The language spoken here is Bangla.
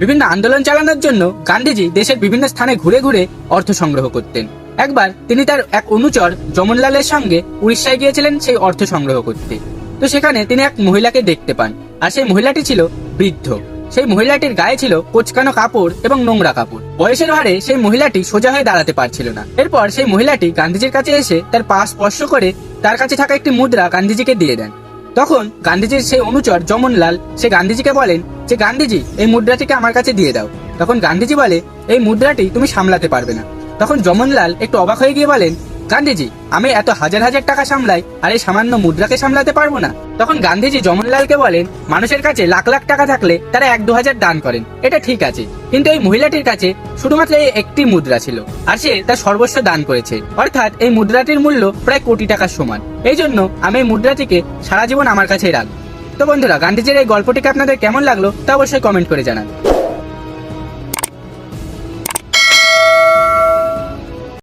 বিভিন্ন আন্দোলন চালানোর জন্য গান্ধীজি দেশের বিভিন্ন স্থানে ঘুরে ঘুরে অর্থ সংগ্রহ করতেন। একবার তিনি তার এক অনুচর জমনলালের সঙ্গে উড়িষ্যায় গিয়েছিলেন, সেই অর্থ সংগ্রহ করতে। তো সেখানে তিনি এক মহিলাকে দেখতে পান, আর সেই মহিলাটি ছিল বৃদ্ধ। সেই মহিলাটির গায়ে ছিল কোচকানো কাপড় এবং নোংরা কাপড়। বয়সের ভারে সেই মহিলাটি সোজা হয়ে দাঁড়াতে পারছিল না। এরপর সেই মহিলাটি গান্ধীজির কাছে এসে তার পা স্পর্শ করে তার কাছে থাকা একটি মুদ্রা গান্ধীজিকে দিয়ে দেন। তখন গান্ধীজির সেই অনুচর যমনলাল, সে গান্ধীজিকে বলেন যে, গান্ধীজি, এই মুদ্রাটিকে আমার কাছে দিয়ে দাও। তখন গান্ধীজি বলে, এই মুদ্রাটি তুমি সামলাতে পারবে না। তখন যমনলাল একটু অবাক হয়ে গিয়ে বলেন গান্ধীজি, আমি এত হাজার হাজার টাকা সামলাই আর এই সামান্য মুদ্রাকে সামলাতে পারব না। তখন গান্ধীজি জমনলালকে বলেন, মানুষের কাছে লাখ লাখ টাকা থাকলে তারা এক দু হাজার দান করেন। এটা ঠিক আছে। কিন্তু এই মহিলাটির কাছে শুধুমাত্র এই একটি মুদ্রা ছিল আর সে তার সর্বস্ব দান করেছে। অর্থাৎ এই মুদ্রাটির মূল্য প্রায় কোটি টাকার সমান। এই জন্য আমি এই মুদ্রাটিকে সারা জীবন আমার কাছেই রাখব। তো বন্ধুরা, গান্ধীজির এই গল্পটিকে আপনাদের কেমন লাগল তা অবশ্যই কমেন্ট করে জানান।